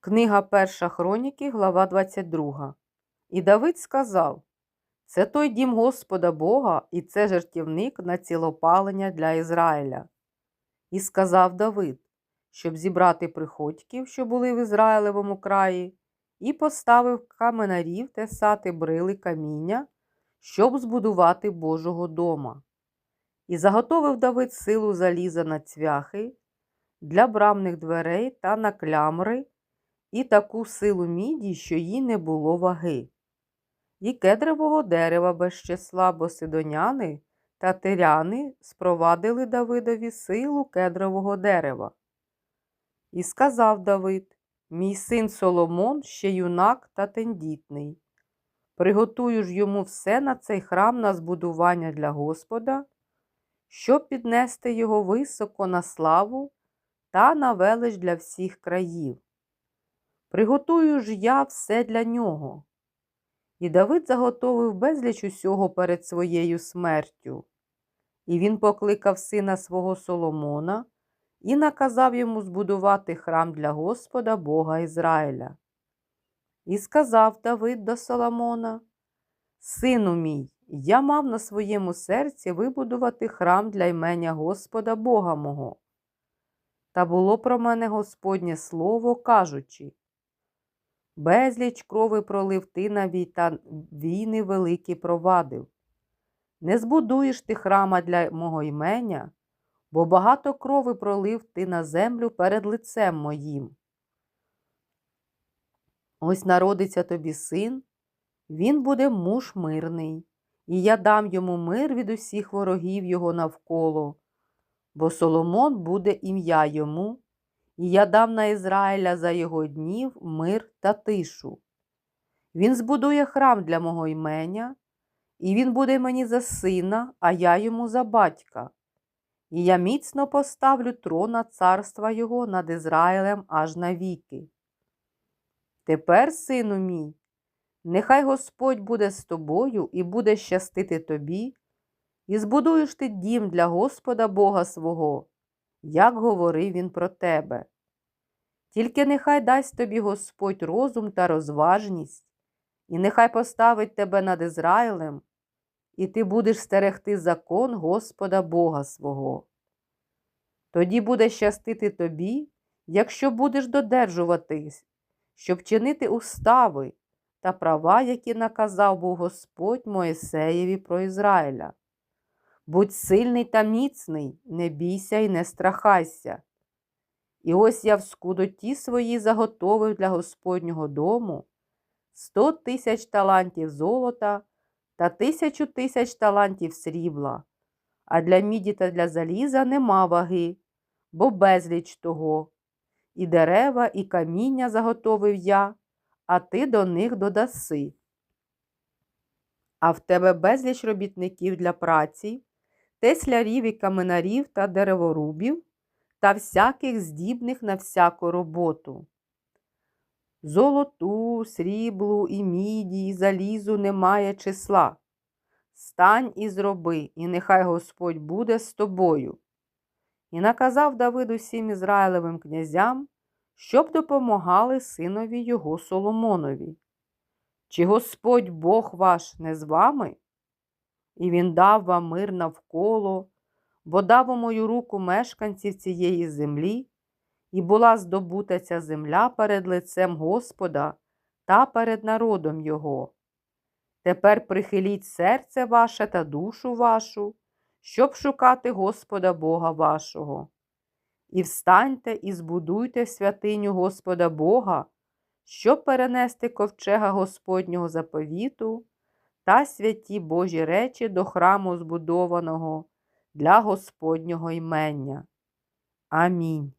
Книга Перша Хроніки, глава 22. І Давид сказав: Це той дім Господа Бога, і це жертівник на цілопалення для Ізраїля. І сказав Давид, щоб зібрати приходьків, що були в Ізраїлевому краї, і поставив каменарів тесати брили каміння, щоб збудувати Божого дома. І заготовив Давид силу заліза на цвяхи для брамних дверей та на клямри і таку силу міді, що їй не було ваги. І кедрового дерева без числа, бо сидоняни та тиряни спровадили Давидові силу кедрового дерева. І сказав Давид, мій син Соломон ще юнак та тендітний. Приготую ж йому все на цей храм на збудування для Господа, щоб піднести його високо на славу та на велич для всіх країв. Приготую ж я все для нього. І Давид заготовив безліч усього перед своєю смертю. І він покликав сина свого Соломона і наказав йому збудувати храм для Господа Бога Ізраїля. І сказав Давид до Соломона: Сину мій, я мав на своєму серці вибудувати храм для імення Господа Бога мого. Та було про мене Господнє слово, кажучи, безліч крови пролив ти на та війни великі провадив. Не збудуєш ти храма для мого імення, бо багато крови пролив ти на землю перед лицем моїм. Ось народиться тобі син, він буде муж мирний, і я дам йому мир від усіх ворогів його навколо, бо Соломон буде ім'я йому, і я дам на Ізраїля за його днів мир та тишу. Він збудує храм для мого імення, і він буде мені за сина, а я йому за батька. І я міцно поставлю трона царства його над Ізраїлем аж навіки. Тепер, сину мій, нехай Господь буде з тобою і буде щастити тобі, і збудуєш ти дім для Господа Бога свого, як говорив він про тебе. Тільки нехай дасть тобі Господь розум та розважність, і нехай поставить тебе над Ізраїлем, і ти будеш стерегти закон Господа Бога свого. Тоді буде щастити тобі, якщо будеш додержуватись, щоб чинити устави та права, які наказав був Господь Моїсеєві про Ізраїля. Будь сильний та міцний, не бійся і не страхайся. І ось я в скудоті свої заготовив для Господнього дому сто тисяч талантів золота та тисячу тисяч талантів срібла, а для міді та для заліза нема ваги, бо безліч того. І дерева, і каміння заготовив я, а ти до них додаси. А в тебе безліч робітників для праці, теслярів і каменарів та дереворубів та всяких здібних на всяку роботу. Золоту, сріблу і міді, і залізу немає числа. Стань і зроби, і нехай Господь буде з тобою. І наказав Давид усім Ізраїлевим князям, щоб допомагали синові його Соломонові. Чи Господь Бог ваш не з вами? І він дав вам мир навколо, бо дав у мою руку мешканців цієї землі, і була здобута ця земля перед лицем Господа та перед народом Його. Тепер прихиліть серце ваше та душу вашу, щоб шукати Господа Бога вашого. І встаньте і збудуйте святиню Господа Бога, щоб перенести ковчега Господнього заповіту та святі Божі речі до храму збудованого для Господнього імення. Амінь.